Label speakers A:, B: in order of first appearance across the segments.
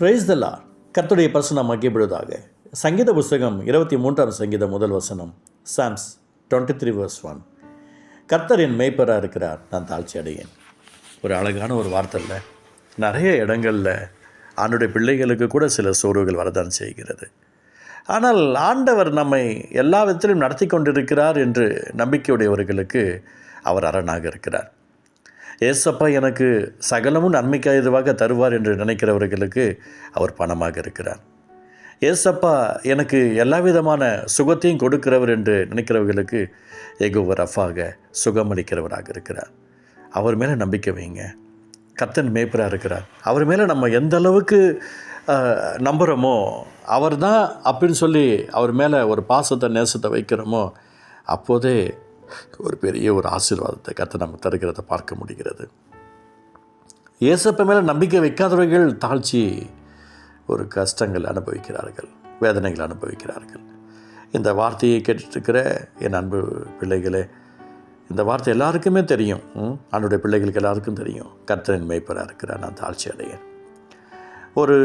A: Price தல்லா கர்த்துடைய பரிசுனம் மகிழ்ப்படுவதாக சங்கீத புஸ்தகம் இருபத்தி மூன்றாம் சங்கீத முதல் வசனம் psalms twenty three verse one கர்த்தர் என் மெய்ப்பராக இருக்கிறார் நான் தாழ்ச்சி அடையேன். ஒரு அழகான ஒரு வார்த்தை இல்லை நிறைய இடங்களில் ஆண்டுடைய பிள்ளைகளுக்கு கூட சில சோர்வுகள் வரதான் செய்கிறது. ஆனால் ஆண்டவர் நம்மை எல்லா விதத்திலும் நடத்தி கொண்டிருக்கிறார் என்று நம்பிக்கையுடையவர்களுக்கு அவர் அரணாக இருக்கிறார். ஏசப்பா எனக்கு சகலமும் நன்மைக்காயதுவாக தருவார் என்று நினைக்கிறவர்களுக்கு அவர் பணமாக இருக்கிறார். ஏசப்பா எனக்கு எல்லா விதமான சுகத்தையும் கொடுக்கிறவர் என்று நினைக்கிறவர்களுக்கு எகுவர் ரஃபாக சுகமளிக்கிறவராக இருக்கிறார். அவர் மேலே நம்பிக்கை வைங்க. கத்தன் மேய்ப்பராக இருக்கிறார். அவர் மேலே நம்ம எந்த அளவுக்கு நம்புகிறோமோ அவர் தான் அப்படின்னு சொல்லி அவர் மேலே ஒரு பாசத்தை நேசத்தை வைக்கிறோமோ அப்போதே ஒரு பெரிய ஒரு ஆசீர்வாதத்தை கத்தை நமக்கு தருகிறத பார்க்க முடிகிறது. இயேசப்ப மேலே நம்பிக்கை வைக்காதவர்கள் தாழ்ச்சி ஒரு கஷ்டங்கள் அனுபவிக்கிறார்கள் வேதனைகள் அனுபவிக்கிறார்கள். இந்த வார்த்தையை கேட்டுருக்கிற என் அன்பு பிள்ளைகளே இந்த வார்த்தை எல்லாருக்குமே தெரியும். ம்? பிள்ளைகளுக்கு எல்லாருக்கும் தெரியும். கர்த்தரின் மேய்ப்பராக இருக்கிறார் நான் தாழ்ச்சி அடையேன். ஒரு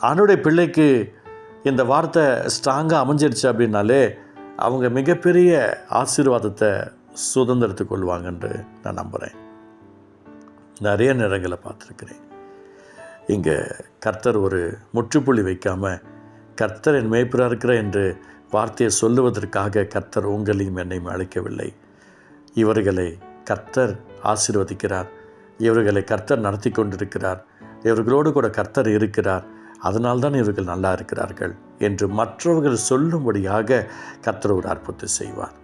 A: ஆணுடைய பிள்ளைக்கு இந்த வார்த்தை ஸ்ட்ராங்காக அமைஞ்சிருச்சு அப்படின்னாலே அவங்க மிகப்பெரிய ஆசீர்வாதத்தை சுதந்திரத்துக் கொள்வாங்கன்று நான் நம்புகிறேன் நிறைய நிறங்களை பார்த்துருக்குறேன். இங்கே கர்த்தர் ஒரு முற்றுப்புள்ளி வைக்காமல் கர்த்தர் என் மேய்ப்பராக இருக்கிற என்று வார்த்தையை சொல்லுவதற்காக கர்த்தர் உங்களையும் என்னையும் அழைக்கவில்லை. இவர்களை கர்த்தர் ஆசீர்வதிக்கிறார். இவர்களை கர்த்தர் நடத்தி கொண்டிருக்கிறார். இவர்களோடு கூட கர்த்தர் இருக்கிறார். அதனால்தான் இவர்கள் நல்லா இருக்கிறார்கள். என்று மற்றவர்கள் சொல்லும்படியாக கத்தர் ஒரு அற்புதத்தை செய்வார்.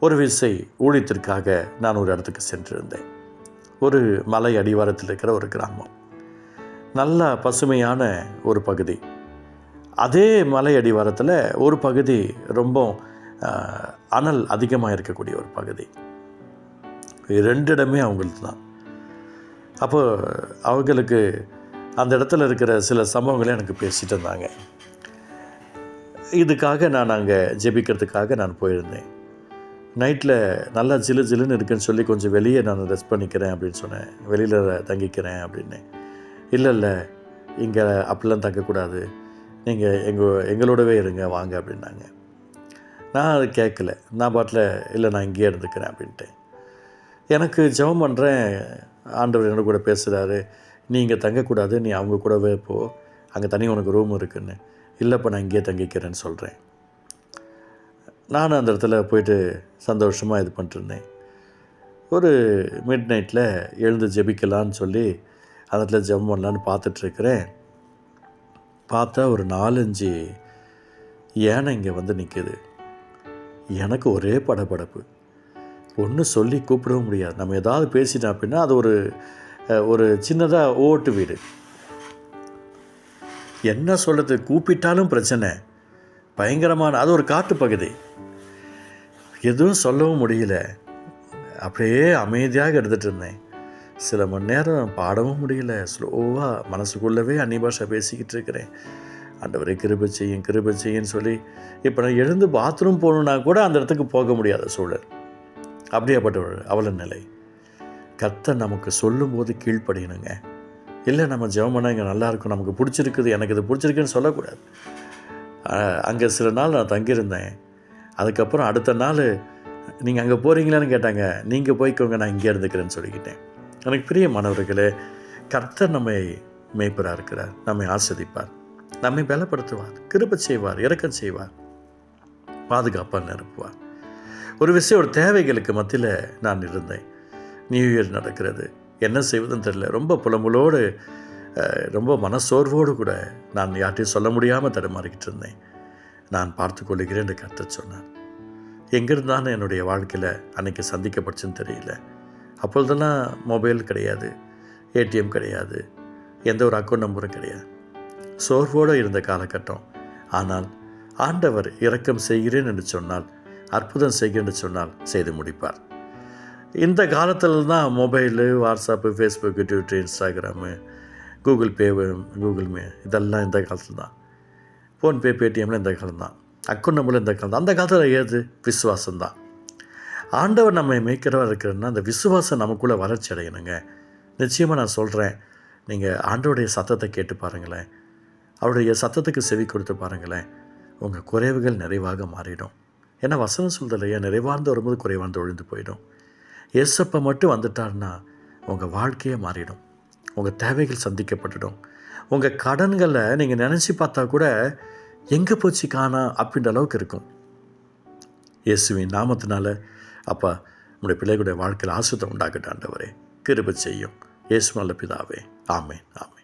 A: ஒரு விசை ஊழியத்திற்காக நான் ஒரு இடத்துக்கு சென்றிருந்தேன். ஒரு மலை அடிவாரத்தில் இருக்கிற ஒரு கிராமம். நல்ல பசுமையான ஒரு பகுதி. அதே மலை அடிவாரத்தில் ஒரு பகுதி ரொம்ப அனல் அதிகமாக இருக்கக்கூடிய ஒரு பகுதி. ரெண்டு இடமே அவங்களுக்கு தான் அப்போ அவங்களுக்கு அந்த இடத்துல இருக்கிற சில சம்பவங்களை எனக்கு பேசிட்டு இருந்தாங்க. இதுக்காக நான் அங்கே ஜெபிக்கிறதுக்காக நான் போயிருந்தேன். நைட்டில் நல்லா ஜிலு ஜிலுன்னு இருக்குன்னு சொல்லி கொஞ்சம் வெளியே நான் ரெஸ்ட் பண்ணிக்கிறேன் அப்படின்னு சொன்னேன். வெளியில் தங்கிக்கிறேன் அப்படின்னு. இல்லை இல்லை இங்கே அப்படிலாம் தங்கக்கூடாது. நீங்கள் எங்கள் எங்களோடவே இருங்க வாங்க அப்படின்னாங்க. நான் அது கேட்கல. நான் பாட்டில் இல்லை நான் இங்கேயே இருந்துக்கிறேன் அப்படின்ட்டு எனக்கு ஜெபம் பண்ணுறேன் ஆண்டவர் என்னோட கூட பேசுகிறாரு நீ இங்கே தங்கக்கூடாது. நீ அவங்க கூடவே போ. அங்கே தனி உனக்கு ரூம் இருக்குன்னு. இல்லைப்பா நான் இங்கேயே தங்கிக்கிறேன்னு சொல்கிறேன் நானும் அந்த இடத்துல போயிட்டு சந்தோஷமாக இது பண்ணிட்டுருந்தேன். ஒரு மிட் நைட்டில் எழுந்து ஜெபிக்கலான்னு சொல்லி அந்த இடத்துல ஜெபம் பண்ணலான்னு பார்த்துட்ருக்கிறேன் பார்த்தா ஒரு நாலஞ்சு யானை இங்கே வந்து நிற்கிது எனக்கு ஒரே படபடப்பு. ஒன்று சொல்லி கூப்பிடவும் முடியாது. நம்ம ஏதாவது பேசிட்டோம் அப்படின்னா அது ஒரு ஒரு சின்னதாக ஓட்டு வீடு. என்ன சொல்கிறது கூப்பிட்டாலும் பிரச்சனை. பயங்கரமான அது ஒரு காட்டு பகுதி. எதுவும் சொல்லவும் முடியல. அப்படியே அமைதியாக எடுத்துகிட்டு இருந்தேன். சில மணி நேரம் பாடவும் முடியல. ஸ்லோவாக மனசுக்குள்ளவே அந்நிய பாஷை பேசிக்கிட்டு இருக்கிறேன். ஆண்டவரே கிருபை செய்யும் கிருபை செய்யுன்னு சொல்லி இப்போ நான் எழுந்து பாத்ரூம் போகணுன்னா கூட அந்த இடத்துக்கு போக முடியாத சூழல். அப்படியாப்பட்ட ஒரு அவல நிலை. கத்தை நமக்கு சொல்லும்போது கீழ்ப்படியணுங்க. இல்லை நம்ம ஜெபம் பண்ணால் இங்கே நல்லாயிருக்கும் நமக்கு பிடிச்சிருக்குது. எனக்கு இது பிடிச்சிருக்குன்னு சொல்லக்கூடாது. அங்கே சில நாள் நான் தங்கியிருந்தேன். அதுக்கப்புறம் அடுத்த நாள் நீங்கள் அங்கே போகிறீங்களான்னு கேட்டாங்க. நீங்கள் போய்க்கோங்க நான் இங்கே இருந்துக்கிறேன்னு சொல்லிக்கிட்டேன். எனக்கு பிரிய மாணவர்களே கர்த்தர் நம்மை மேய்ப்பராக இருக்கிறார். நம்மை ஆஸ்வதிப்பார் நம்மை பலப்படுத்துவார். கிருப செய்வார். இறக்கம் செய்வார். பாதுகாப்பாக நிரப்புவார். ஒரு விஷயம் ஒரு தேவைகளுக்கு மத்தியில் நான் இருந்தேன். நியூ இயர் நடக்கிறது. என்ன செய்வதுன்னு தெரியல. ரொம்ப புலம்புலோடு ரொம்ப மனசோர்வோடு கூட நான் யார்ட்டையும் சொல்ல முடியாமல் தடுமாறிக்கிட்டு இருந்தேன். நான் பார்த்து கொள்ளுகிறேன் என்று கருத்து சொன்னார். எங்கிருந்தாலும் என்னுடைய வாழ்க்கையில் அன்னைக்கு சந்திக்கப்படுச்சுன்னு தெரியல. அப்பொழுதெல்லாம் மொபைல் கிடையாது ஏடிஎம் கிடையாது எந்த ஒரு அக்கௌண்ட் நம்பரும் கிடையாது. சோர்வோடு இருந்த காலகட்டம். ஆனால் ஆண்டவர் இரக்கம் செய்கிறேன் என்று சொன்னால் அற்புதம் செய்கிறேன் என்று சொன்னால் செய்து முடிப்பார். இந்த காலத்தில் தான் mobile WhatsApp Facebook Twitter Instagram Google Pay Google மே இதெல்லாம் இந்த காலத்தில் தான் ஃபோன்பே பேடிஎம்லாம் இந்த காலம் தான் அக்கௌண்ட் நம்பரும் இந்த காலம் தான் அந்த காலத்தில் ஏது? விசுவாசம் தான் ஆண்டவர் நம்மை மேய்க்கிறவர் இருக்கிறன்னா அந்த விசுவாசம் நமக்குள்ளே வளர்ச்சி அடையணுங்க. நிச்சயமாக நான் சொல்கிறேன் நீங்கள் ஆண்டவருடைய சத்தத்தை கேட்டு பாருங்களேன். அவருடைய சத்தத்துக்கு செவி கொடுத்து பாருங்களேன். உங்கள் குறைவுகள் நிறைவாக மாறிடும். ஏன்னா வசனம் சொல்றது இல்லையா? நிறைவார்ந்து வரும்போது குறைவார்ந்து ஒழிந்து போயிடும். ஏசப்பா மட்டும் வந்துட்டார்னா உங்கள் வாழ்க்கையே மாறிடும். உங்கள் தேவைகள் சந்திக்கப்பட்டுடும். உங்கள் கடன்களை நீங்கள் நினச்சி பார்த்தா கூட எங்கே போச்சு காணா அப்படின்ற அளவுக்கு இருக்கும். இயேசுவின் நாமத்தினால அப்பா நம்முடைய பிள்ளைகளுடைய வாழ்க்கையில் ஆசுத்தம் உண்டாக்கிட்டாண்டவரே கிருப செய்யும். இயேசு நல்ல பிதாவே. ஆமேன். ஆமேன்.